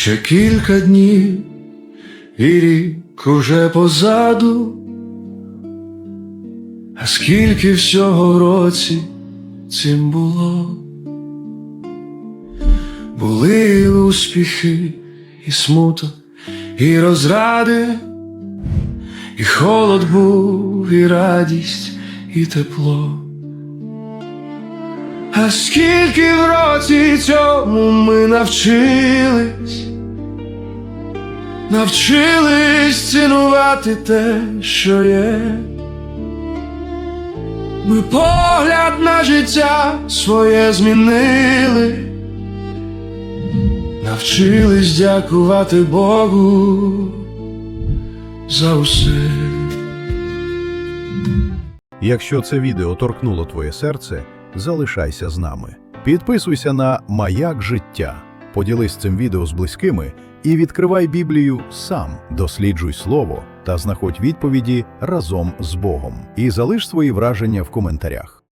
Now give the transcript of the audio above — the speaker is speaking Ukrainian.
Ще кілька днів, і рік уже позаду, а скільки всього році цим було, були успіхи, і смуток, і розради, і холод був, і радість, і тепло. А скільки в році цьому ми навчились, навчились цінувати те, що є. Ми погляд на життя своє змінили, навчились дякувати Богу за усе. Якщо це відео торкнуло твоє серце, залишайся з нами. Підписуйся на Маяк життя, поділись цим відео з близькими і відкривай Біблію сам, досліджуй слово та знаходь відповіді разом з Богом. І залиш свої враження в коментарях.